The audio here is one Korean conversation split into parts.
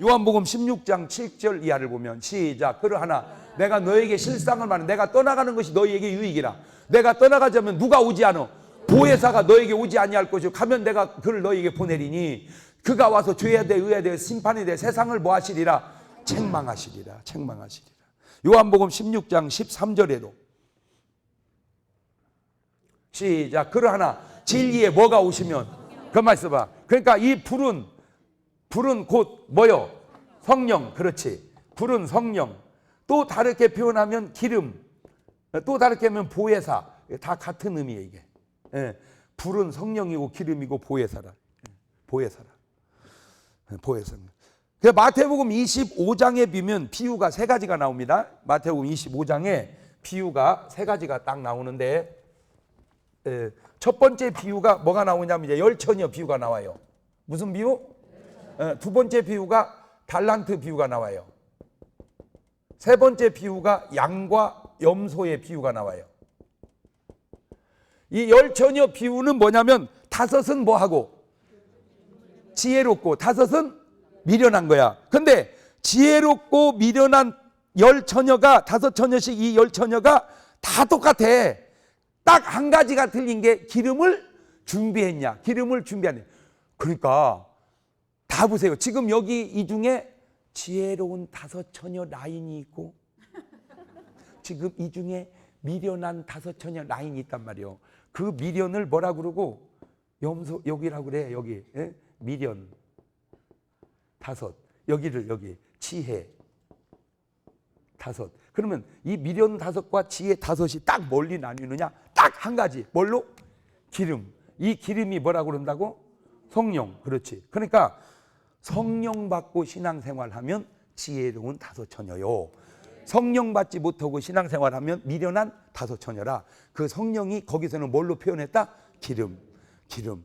요한복음 16장 7절 이하를 보면 시작. 그러하나 내가 너에게 실상을 말해. 내가 떠나가는 것이 너희에게 유익이라. 내가 떠나가자면 누가 오지 않어? 보혜사가 너에게 오지 아니할 것이요. 가면 내가 그를 너희에게 보내리니 그가 와서 죄에 대해 의에 대해 심판에 대해 세상을 뭐 하시리라? 책망하시리라. 책망하시리라. 요한복음 16장 13절에도 시작. 그러하나 진리에 뭐가 오시면 그만 있어봐. 그러니까 이 불은 불은 곧 뭐요? 성령 그렇지. 불은 성령. 또 다르게 표현하면 기름. 또 다르게 하면 보혜사. 다 같은 의미예요 이게. 예, 불은 성령이고 기름이고 보혜사라. 예, 보혜사라. 예, 보혜사. 그 마태복음 25장에 비면 비유가 세 가지가 나옵니다. 마태복음 25장에 비유가 세 가지가 딱 나오는데 예, 첫 번째 비유가 뭐가 나오냐면 이제 열처녀 비유가 나와요. 무슨 비유? 예, 두 번째 비유가 달란트 비유가 나와요. 세 번째 비유가 양과 염소의 비유가 나와요. 이 열처녀 비유는 뭐냐면 다섯은 뭐하고 지혜롭고 다섯은 미련한 거야. 근데 지혜롭고 미련한 열 처녀가 다섯 처녀씩 이 열 처녀가 다 똑같아. 딱 한 가지가 틀린 게 기름을 준비했냐. 기름을 준비하냐. 그러니까 다 보세요. 지금 여기 이 중에 지혜로운 다섯 처녀 라인이 있고 지금 이 중에 미련한 다섯 처녀 라인이 있단 말이에요. 그 미련을 뭐라 그러고 염소 여기라고 그래. 여기. 예? 미련. 다섯. 여기를 여기 지혜. 다섯. 그러면 이 미련 다섯과 지혜 다섯이 딱 멀리 나뉘느냐? 딱 한 가지. 뭘로? 기름. 이 기름이 뭐라 그런다고? 성령. 그렇지. 그러니까 성령 받고 신앙생활 하면 지혜로운 다섯 처녀요. 성령 받지 못하고 신앙생활 하면 미련한 다섯 처녀라. 그 성령이 거기서는 뭘로 표현했다? 기름. 기름.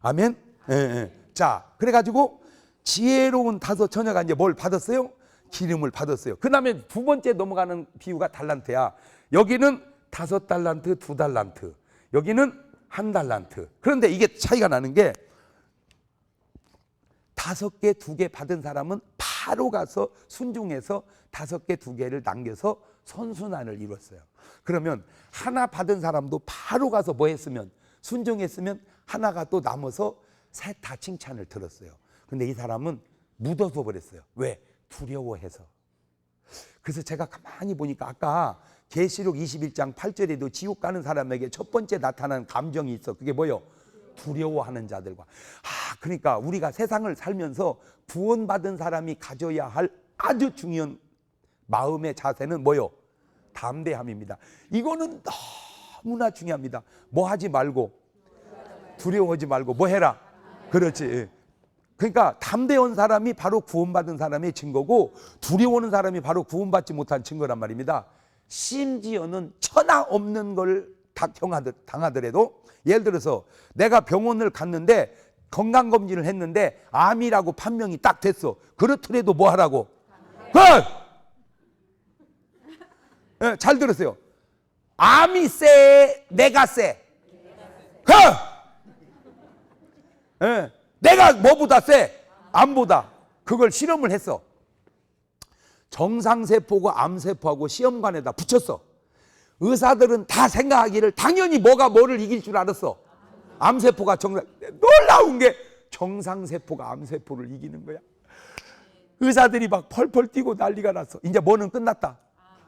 아멘. 예, 예. 자, 그래 가지고 지혜로운 다섯 처녀가 이제 뭘 받았어요? 기름을 받았어요. 그 다음에 두 번째 넘어가는 비유가 달란트야. 여기는 다섯 달란트, 두 달란트. 여기는 한 달란트. 그런데 이게 차이가 나는 게 다섯 개, 두 개 받은 사람은 바로 가서 순종해서 다섯 개, 두 개를 남겨서 선순환을 이뤘어요. 그러면 하나 받은 사람도 바로 가서 뭐 했으면 순종했으면 하나가 또 남아서 셋 다 칭찬을 들었어요. 근데 이 사람은 묻어서 버렸어요. 왜? 두려워해서. 그래서 제가 가만히 보니까 아까 계시록 21장 8절에도 지옥 가는 사람에게 첫 번째 나타난 감정이 있어. 그게 뭐요? 두려워하는 자들과. 아, 그러니까 우리가 세상을 살면서 구원받은 사람이 가져야 할 아주 중요한 마음의 자세는 뭐요? 담대함입니다. 이거는 너무나 중요합니다. 뭐 하지 말고 두려워하지 말고 뭐 해라. 그렇지. 예. 그러니까 담대한 사람이 바로 구원받은 사람의 증거고 두려워하는 사람이 바로 구원받지 못한 증거란 말입니다. 심지어는 천하 없는 걸 당하더라도 예를 들어서 내가 병원을 갔는데 건강검진을 했는데 암이라고 판명이 딱 됐어. 그렇더라도 뭐 하라고? 그! 예, 잘 들으세요. 암이 세, 내가 세. 그! 예, 내가 뭐보다 세? 암보다. 그걸 실험을 했어. 정상세포가 암세포하고 시험관에다 붙였어. 의사들은 다 생각하기를 당연히 뭐가 뭐를 이길 줄 알았어. 암세포가 정상, 놀라운 게 정상세포가 암세포를 이기는 거야. 의사들이 막 펄펄 뛰고 난리가 났어. 이제 뭐는 끝났다.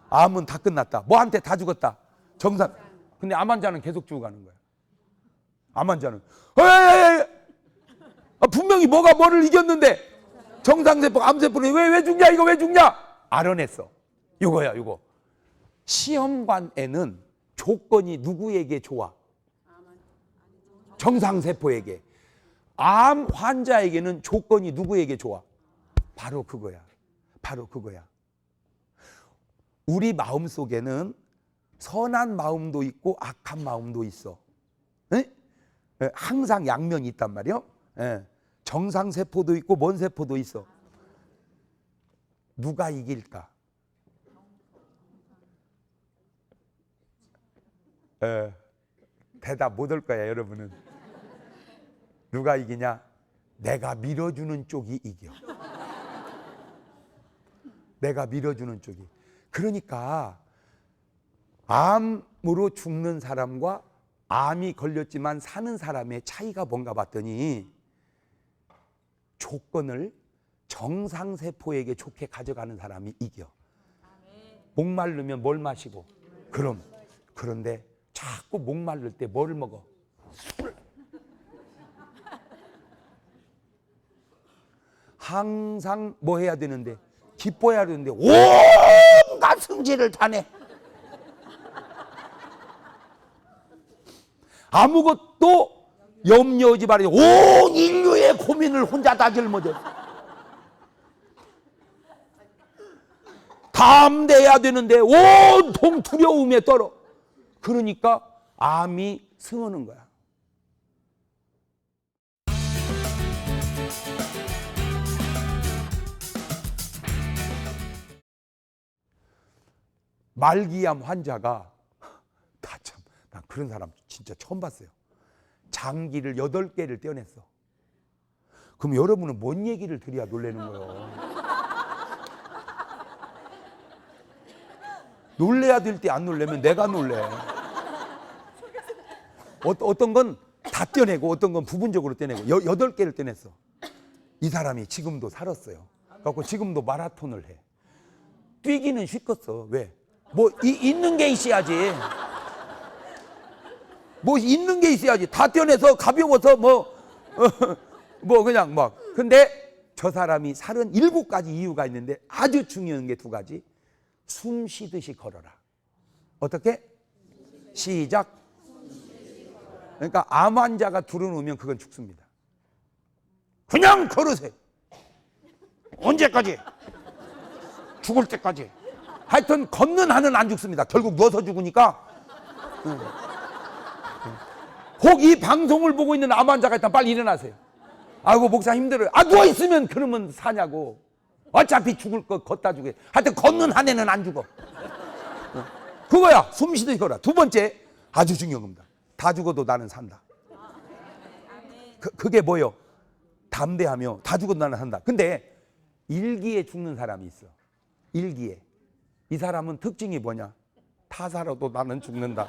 암은 다 끝났다. 뭐한테 다 죽었다. 정상. 근데 암 환자는 계속 죽어가는 거야. 암 환자는. 에이! 아, 분명히 뭐가 뭐를 이겼는데 정상세포, 암세포는 왜, 왜 죽냐? 이거 왜 죽냐? 알아냈어. 이거야, 이거. 시험관에는 조건이 누구에게 좋아? 정상세포에게. 암 환자에게는 조건이 누구에게 좋아? 바로 그거야. 바로 그거야. 우리 마음 속에는 선한 마음도 있고 악한 마음도 있어. 에? 에, 항상 양면이 있단 말이요. 예. 정상세포도 있고 먼 세포도 있어. 누가 이길까? 에, 대답 못 할 거야, 여러분은. 누가 이기냐? 내가 밀어주는 쪽이 이겨. 내가 밀어주는 쪽이. 그러니까 암으로 죽는 사람과 암이 걸렸지만 사는 사람의 차이가 뭔가 봤더니 조건을 정상세포에게 좋게 가져가는 사람이 이겨. 목마르면 뭘 마시고? 그럼. 그런데 자꾸 목마를 때뭘 먹어? 술. 항상 뭐 해야 되는데? 기뻐해야 되는데 온갖 승질을 다내. 아무것도 염려하지 말아요. 온 인류의 고민을 혼자 다 짊어져. 담대해야 되는데 온통 두려움에 떨어. 그러니까 암이 승하는 거야. 말기암 환자가 다 참, 난 그런 사람 진짜 처음 봤어요. 장기를 여덟 개를 떼어냈어. 그럼 여러분은 뭔 얘기를 드려야 놀라는 거예요? 놀래야 될 때 안 놀래면 내가 놀래. 어, 어떤 건 다 떼어내고 어떤 건 부분적으로 떼내고 여, 여덟 개를 떼냈어. 이 사람이 지금도 살았어요. 그래갖고 지금도 마라톤을 해. 뛰기는 쉽겠어. 왜? 뭐 이, 있는 게 있어야지. 뭐 있는 게 있어야지. 다 떼어내서 가벼워서 뭐, 어, 뭐 그냥 막. 근데 저 사람이 살은 일곱 가지 이유가 있는데 아주 중요한 게 두 가지. 숨 쉬듯이 걸어라. 어떻게? 시작. 그러니까 암 환자가 들어놓으면 그건 죽습니다. 그냥 걸으세요. 언제까지? 죽을 때까지. 하여튼 걷는 한은 안 죽습니다. 결국 누워서 죽으니까. 혹이 방송을 보고 있는 암 환자가 있다면 빨리 일어나세요. 아이고 목사 힘들어요. 아 누워 있으면 그러면 사냐고. 어차피 죽을 거 걷다 죽게. 하여튼 걷는 한 해는 안 죽어. 어. 그거야. 숨 쉬듯이 걸어. 두 번째 아주 중요한 겁니다. 다 죽어도 나는 산다. 그, 그게 뭐요? 담대하며 다 죽어도 나는 산다. 근데 일기에 죽는 사람이 있어. 일기에. 이 사람은 특징이 뭐냐? 다 살아도 나는 죽는다.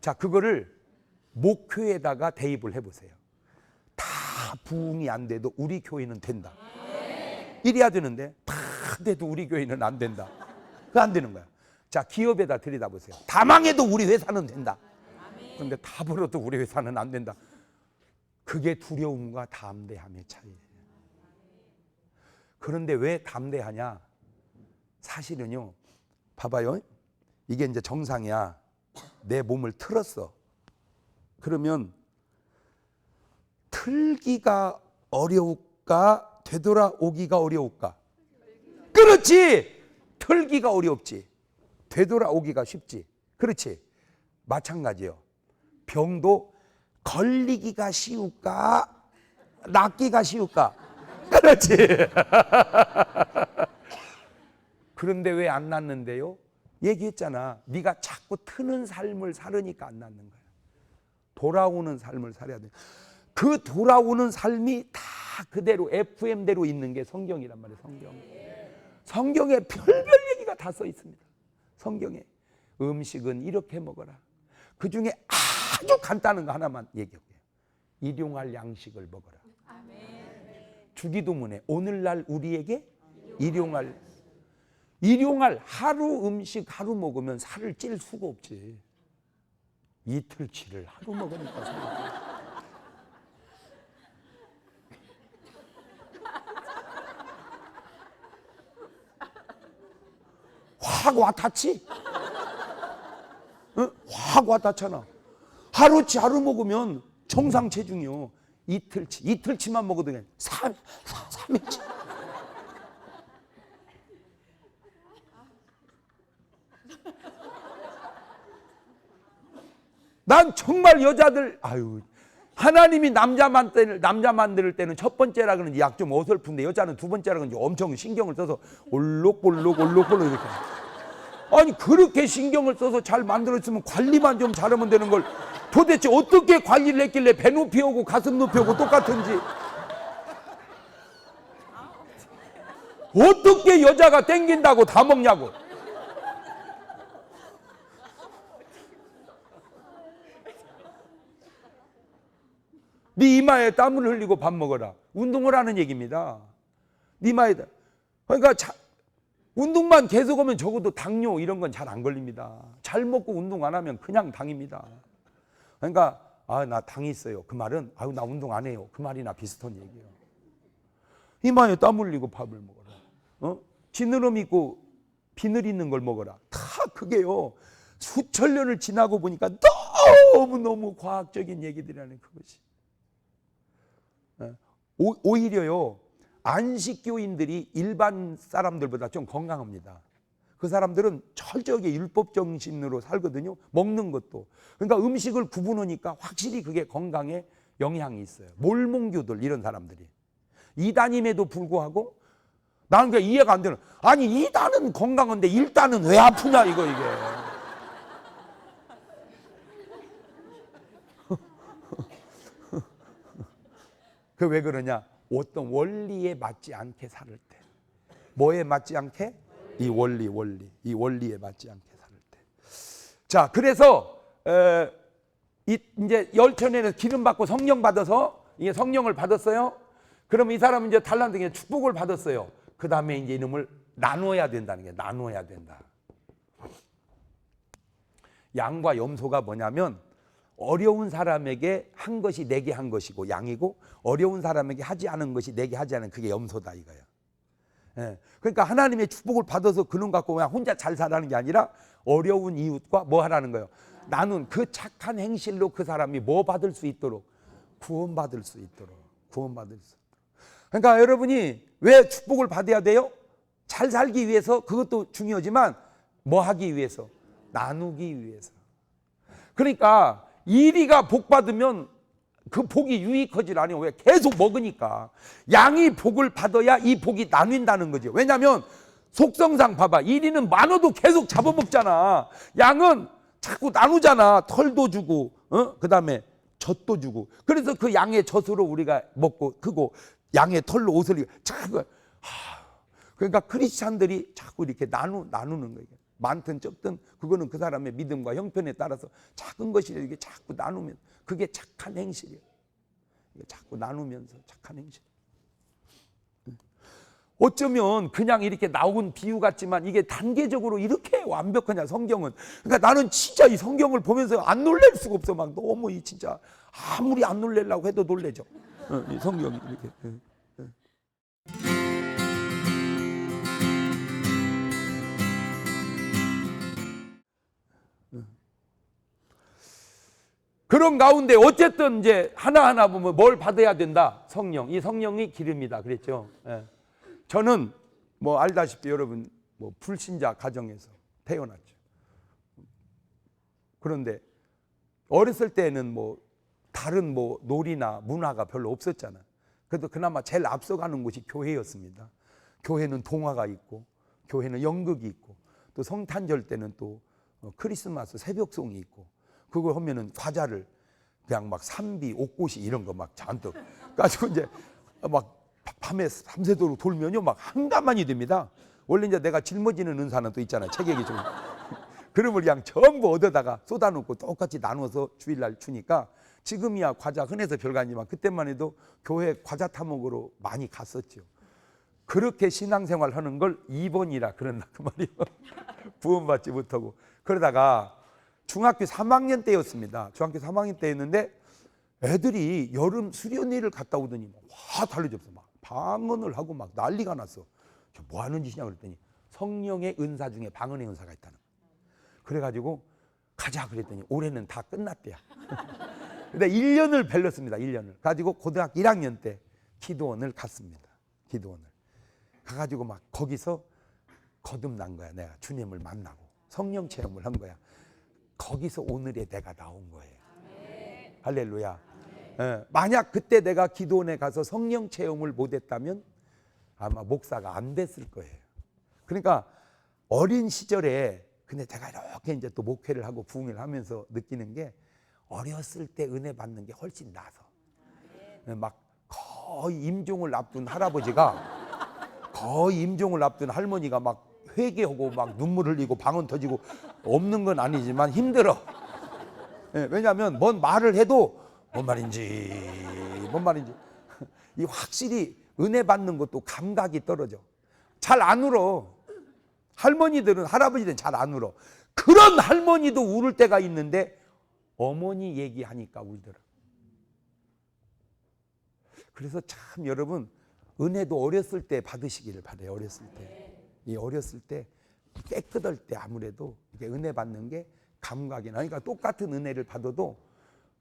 자, 그거를 목표에다가 대입을 해보세요. 다 부흥이 안 돼도 우리 교회는 된다. 이래야 되는데 다 돼도 우리 교회는 안 된다. 그거 안 되는 거야. 자, 기업에다 들여다보세요. 다 망해도 우리 회사는 된다. 그런데 다 벌어도 우리 회사는 안 된다. 그게 두려움과 담대함의 차이예요. 그런데 왜 담대하냐? 사실은요. 봐봐요. 이게 이제 정상이야. 내 몸을 틀었어. 그러면 틀기가 어려울까? 되돌아오기가 어려울까? 그렇지! 틀기가 어렵지. 되돌아오기가 쉽지. 그렇지. 마찬가지요. 병도 걸리기가 쉬울까? 낫기가 쉬울까? 그렇지. 그런데 왜안 낫는데요? 얘기했잖아. 네가 자꾸 트는 삶을 살으니까 안 낫는 거야. 돌아오는 삶을 살아야 돼. 그 돌아오는 삶이 다 그대로 FM대로 있는 게 성경이란 말이에요. 성경. 성경에 별별 얘기가 다 써 있습니다. 성경에 음식은 이렇게 먹어라. 그 중에 아주 간단한 거 하나만 얘기할게요. 일용할 양식을 먹어라. 주기도문에 오늘날 우리에게 일용할 일용할 하루 음식 하루 먹으면 살을 찔 수가 없지. 이틀치를 하루 먹으니까 확 와닿지? 응? 확 와닿잖아. 하루치 하루 먹으면 정상 체중이요. 이틀치, 이틀치만 먹어도 그냥 3, 3일치. 난 정말 여자들 아유 하나님이 남자 만들 남자 만들 때는 첫 번째라 그런지 약 좀 어설픈데 여자는 두 번째라 그런지 엄청 신경을 써서 올록볼록 올록볼록 이렇게 아니 그렇게 신경을 써서 잘 만들었으면 관리만 좀 잘하면 되는 걸 도대체 어떻게 관리를 했길래 배 높이 오고 가슴 높이 오고 똑같은지 어떻게 여자가 땡긴다고 다 먹냐고. 네 이마에 땀을 흘리고 밥 먹어라. 운동을 하는 얘기입니다. 네 이마에 땀. 그러니까 자, 운동만 계속 하면 적어도 당뇨 이런 건 잘 안 걸립니다. 잘 먹고 운동 안 하면 그냥 당입니다. 그러니까 아 나 당이 있어요. 그 말은 아유 나 운동 안 해요. 그 말이나 비슷한 얘기예요. 이마에 땀 흘리고 밥을 먹어라. 어? 지느러미 있고 비늘 있는 걸 먹어라. 다 그게요. 수천 년을 지나고 보니까 너무 너무 과학적인 얘기들이라는 그것이. 어? 오, 오히려요. 안식교인들이 일반 사람들보다 좀 건강합니다. 그 사람들은 철저하게 율법 정신으로 살거든요. 먹는 것도. 그러니까 음식을 구분하니까 확실히 그게 건강에 영향이 있어요. 몰몬교들 이런 사람들이. 이단임에도 불구하고 나는 그게 이해가 안 되는. 아니 이단은 건강한데 일단은 왜 아프냐 이거 이게. 그 왜 그러냐? 어떤 원리에 맞지 않게 살을 때. 뭐에 맞지 않게? 이 원리, 원리. 이 원리에 맞지 않게 살을 때. 자, 그래서 에, 이, 이제 열천에는 기름 받고 성령 받아서 이게 성령을 받았어요. 그럼 이 사람은 이제 달란트에 축복을 받았어요. 그 다음에 이제 이놈을 나눠야 된다는 게 나눠야 된다. 양과 염소가 뭐냐면 어려운 사람에게 한 것이 내게 한 것이고 양이고 어려운 사람에게 하지 않은 것이 내게 하지 않은 그게 염소다 이거야. 예. 그러니까 하나님의 축복을 받아서 그놈 갖고 그냥 혼자 잘 살라는 게 아니라 어려운 이웃과 뭐 하라는 거예요. 나는 그 착한 행실로 그 사람이 뭐 받을 수 있도록 구원받을 수 있도록 구원받을 수 있도록. 그러니까 여러분이 왜 축복을 받아야 돼요? 잘 살기 위해서 그것도 중요하지만 뭐 하기 위해서 나누기 위해서. 그러니까 이리가 복 받으면 그 복이 유익하질 않아요. 왜? 계속 먹으니까. 양이 복을 받아야 이 복이 나뉜다는 거죠. 왜냐하면 속성상 봐봐. 이리는 많아도 계속 잡아먹잖아. 양은 자꾸 나누잖아. 털도 주고, 어? 그 다음에 젖도 주고. 그래서 그 양의 젖으로 우리가 먹고 크고 양의 털로 옷을 입고 자꾸 하, 그러니까 크리스찬들이 자꾸 이렇게 나누 나누는 거예요. 많든 적든 그거는 그 사람의 믿음과 형편에 따라서 작은 것이라 이게 자꾸 나누면 그게 착한 행실이에요. 자꾸 나누면서 착한 행실. 어쩌면 그냥 이렇게 나온 비유 같지만 이게 단계적으로 이렇게 완벽하냐 성경은. 그러니까 나는 진짜 이 성경을 보면서 안 놀랄 수가 없어. 막 너무 이 진짜 아무리 안 놀래려고 해도 놀래죠. 어, 이 성경이 이렇게. 그런 가운데 어쨌든 이제 하나하나 보면 뭘 받아야 된다. 성령. 이 성령이 기름이다. 그랬죠. 예. 저는 뭐 알다시피 여러분 뭐 불신자 가정에서 태어났죠. 그런데 어렸을 때는 뭐 다른 뭐 놀이나 문화가 별로 없었잖아. 그래도 그나마 제일 앞서가는 곳이 교회였습니다. 교회는 동화가 있고 교회는 연극이 있고 또 성탄절 때는 또 어, 크리스마스 새벽송이 있고 그거 하면은 과자를 그냥 막 삼비, 옥고시 이런 거 막 잔뜩 가지고 이제 막 밤에 밤새도록 돌면요 막 한가만이 됩니다. 원래 이제 내가 짊어지는 은사는 또 있잖아요. 체격이 좀. 그러면 그냥 전부 얻어다가 쏟아놓고 똑같이 나눠서 주일날 주니까 지금이야 과자 흔해서 별거 아니지만 그때만 해도 교회 과자 타먹으러 많이 갔었죠. 그렇게 신앙생활 하는 걸 2번이라 그런다 그 말이에요. 구원받지 못하고 그러다가 중학교 3학년 때였습니다. 중학교 3학년 때였는데 애들이 여름 수련회를 갔다 오더니 와 달라졌어. 막 방언을 하고 막 난리가 났어. 저 뭐 하는 짓이냐 그랬더니 성령의 은사 중에 방언의 은사가 있다는. 그래가지고 가자 그랬더니 올해는 다 끝났대요. 근데 1년을 벨렀습니다. 1년을. 가지고 고등학교 1학년 때 기도원을 갔습니다. 기도원을. 가가지고 막 거기서 거듭난 거야. 내가 주님을 만나고 성령 체험을 한 거야. 거기서 오늘의 내가 나온 거예요. 할렐루야. 예, 만약 그때 내가 기도원에 가서 성령 체험을 못했다면 아마 목사가 안 됐을 거예요. 그러니까 어린 시절에 근데 제가 이렇게 이제 또 목회를 하고 부흥을 하면서 느끼는 게 어렸을 때 은혜 받는 게 훨씬 나서 예, 막 거의 임종을 앞둔 할아버지가 거의 임종을 앞둔 할머니가 막 회개하고 막 눈물 흘리고 방언 터지고 없는 건 아니지만 힘들어. 예, 왜냐하면 뭔 말을 해도 뭔 말인지 뭔 말인지 이 확실히 은혜 받는 것도 감각이 떨어져. 잘 안 울어. 할머니들은 할아버지들은 잘 안 울어. 그런 할머니도 울을 때가 있는데 어머니 얘기하니까 울더라. 그래서 참 여러분 은혜도 어렸을 때 받으시기를 바래요. 어렸을 때. 이 어렸을 때 깨끗할 때 아무래도 이게 은혜 받는 게 감각이 나. 그러니까 똑같은 은혜를 받아도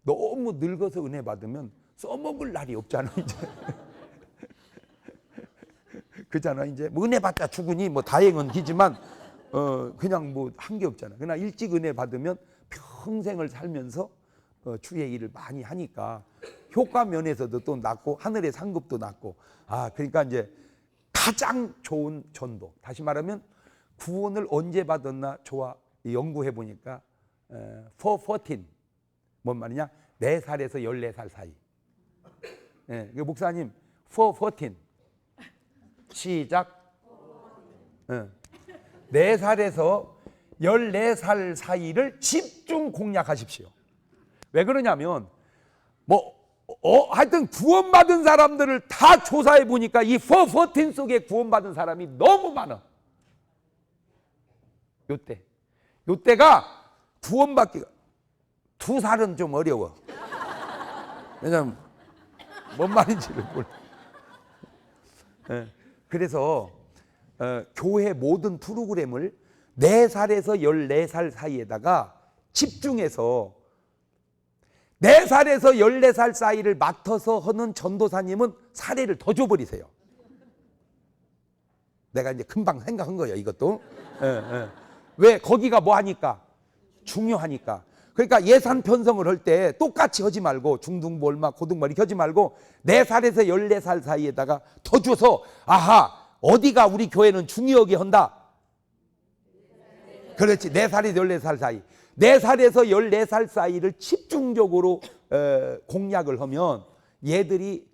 너무 늙어서 은혜 받으면 써먹을 날이 없잖아 이제. 그잖아 이제 뭐 은혜 받자 죽으니 뭐 다행은 기지만 어 그냥 뭐 한 게 없잖아. 그러나 일찍 은혜 받으면 평생을 살면서 어, 주의 일을 많이 하니까 효과 면에서도 또 낫고 하늘의 상급도 낫고 아 그러니까 이제 가장 좋은 전도 다시 말하면 구원을 언제 받았나 좋아 연구해 보니까 에, for 14. 뭔 말이냐? 4살에서 14살 사이. 예, 그 목사님 for 14. 시작. 예. 4살에서 14살 사이를 집중 공략하십시오. 왜 그러냐면 뭐 어, 하여튼 구원받은 사람들을 다 조사해 보니까 이 퍼퍼틴 속에 구원받은 사람이 너무 많아. 요때. 요때가 구원받기가 두 살은 좀 어려워. 왜냐면 뭔 말인지를 몰라. 예, 그래서 어, 교회 모든 프로그램을 4살에서 14살 사이에다가 집중해서 4살에서 14살 사이를 맡아서 하는 전도사님은 사례를 더 줘버리세요. 내가 이제 금방 생각한 거예요, 이것도. 예, 예. 왜? 거기가 뭐 하니까? 중요하니까. 그러니까 예산 편성을 할 때 똑같이 하지 말고 중등부 얼마, 고등부 이렇게 하지 말고 4살에서 14살 사이에다가 더 줘서 아하, 어디가 우리 교회는 중요하게 한다. 그렇지. 4살에서 14살 사이. 4살에서 14살 사이를 집중적으로 에, 공략을 하면 얘들이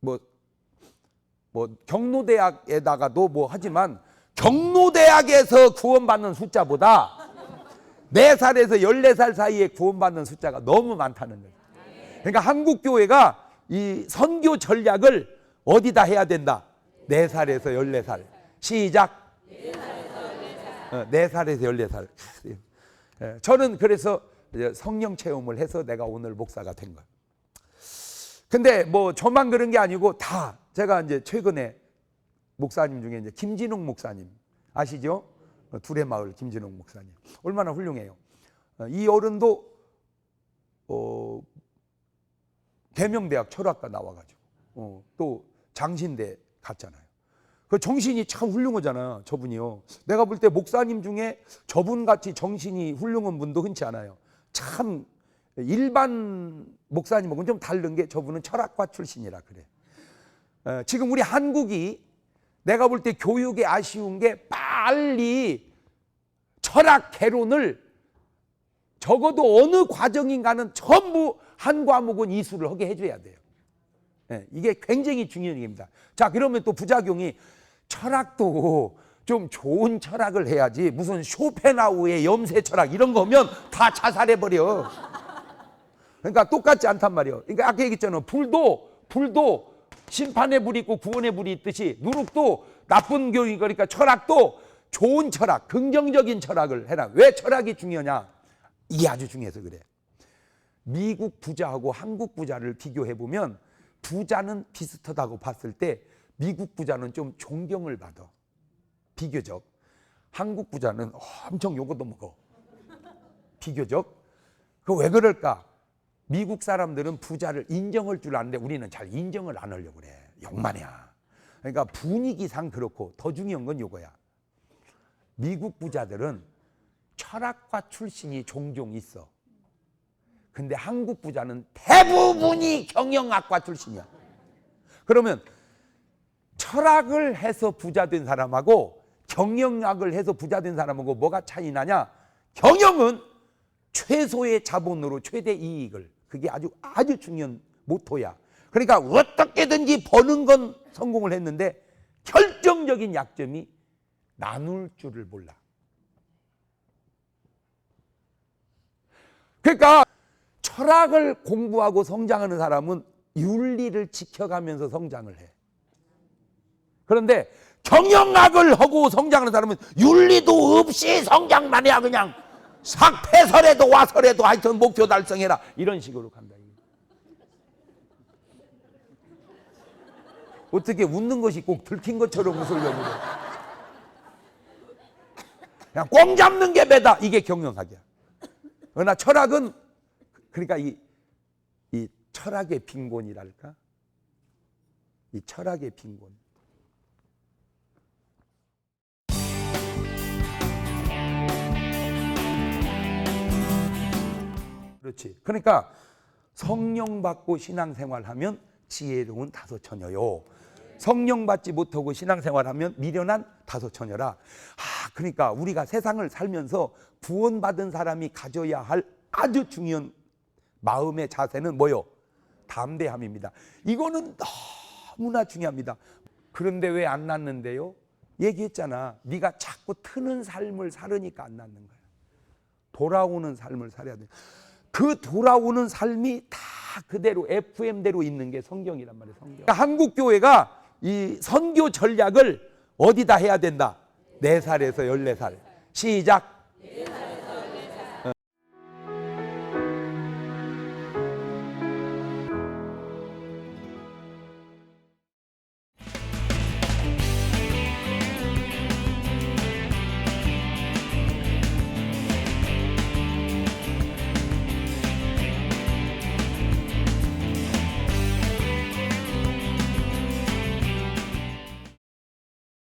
뭐, 뭐 경로대학에다가도 뭐 하지만 경로대학에서 구원받는 숫자보다 4살에서 14살 사이에 구원받는 숫자가 너무 많다는 거예요. 그러니까 한국 교회가 이 선교 전략을 어디다 해야 된다? 4살에서 14살. 시작. 어, 4살에서 14살. 예, 저는 그래서 성령 체험을 해서 내가 오늘 목사가 된 거예요. 근데 뭐 저만 그런 게 아니고 다 제가 이제 최근에 목사님 중에 이제 김진웅 목사님 아시죠? 어, 둘의 마을 김진웅 목사님 얼마나 훌륭해요. 어, 이 어른도 어, 계명대학 철학과 나와가지고 어, 또 장신대 갔잖아요. 그 정신이 참 훌륭하잖아 저분이요. 내가 볼 때 목사님 중에 저분 같이 정신이 훌륭한 분도 흔치 않아요. 참 일반 목사님하고는 좀 다른 게 저분은 철학과 출신이라 그래. 어, 지금 우리 한국이 내가 볼 때 교육에 아쉬운 게 빨리 철학 개론을 적어도 어느 과정인가는 전부 한 과목은 이수를 하게 해줘야 돼요. 예, 이게 굉장히 중요한 얘기입니다. 자, 그러면 또 부작용이 철학도 좀 좋은 철학을 해야지 무슨 쇼펜하우의 염세 철학 이런 거면 다 자살해버려. 그러니까 똑같지 않단 말이에요. 그러니까 아까 얘기했잖아. 불도, 불도 심판의 불이 있고 구원의 불이 있듯이 누룩도 나쁜 교육 그러니까 철학도 좋은 철학, 긍정적인 철학을 해라. 왜 철학이 중요하냐? 이게 아주 중요해서 그래. 미국 부자하고 한국 부자를 비교해 보면 부자는 비슷하다고 봤을 때 미국 부자는 좀 존경을 받아. 비교적. 한국 부자는 엄청 요것도 먹어. 비교적. 그 왜 그럴까? 미국 사람들은 부자를 인정할 줄 아는데 우리는 잘 인정을 안 하려고 그래. 욕만이야. 그러니까 분위기상 그렇고 더 중요한 건 요거야. 미국 부자들은 철학과 출신이 종종 있어. 근데 한국 부자는 대부분이 경영학과 출신이야. 그러면 철학을 해서 부자 된 사람하고 경영학을 해서 부자 된 사람하고 뭐가 차이 나냐? 경영은 최소의 자본으로 최대 이익을 그게 아주 아주 중요한 모토야. 그러니까 어떻게든지 버는 건 성공을 했는데 결정 결정적인 약점이 나눌 줄을 몰라. 그러니까 철학을 공부하고 성장하는 사람은 윤리를 지켜가면서 성장을 해. 그런데 경영학을 하고 성장하는 사람은 윤리도 없이 성장만 해야 그냥 삭패설에도 와설에도 하여튼 목표 달성해라 이런 식으로 간다. 어떻게 웃는 것이 꼭 들킨 것처럼 웃으려고 그래. 그냥 꽁 잡는 게 매다 이게 경영학이야. 그러나 철학은 그러니까 이, 이 철학의 빈곤이랄까? 이 철학의 빈곤. 그렇지. 그러니까 성령 받고 신앙생활 하면 지혜로운 다섯 처녀요. 성령 받지 못하고 신앙생활 하면 미련한 다섯 처녀라. 아, 그러니까 우리가 세상을 살면서 구원받은 사람이 가져야 할 아주 중요한 마음의 자세는 뭐요? 담대함입니다. 이거는 너무나 중요합니다. 그런데 왜안 낳는데요? 얘기했잖아. 네가 자꾸 트는 삶을 살으니까 안 낳는 거야. 돌아오는 삶을 살아야 돼. 그 돌아오는 삶이 다 그대로 FM대로 있는 게 성경이란 말이에요. 성경. 그러니까 한국 교회가 이 선교 전략을 어디다 해야 된다? 4살에서 14살. 시작.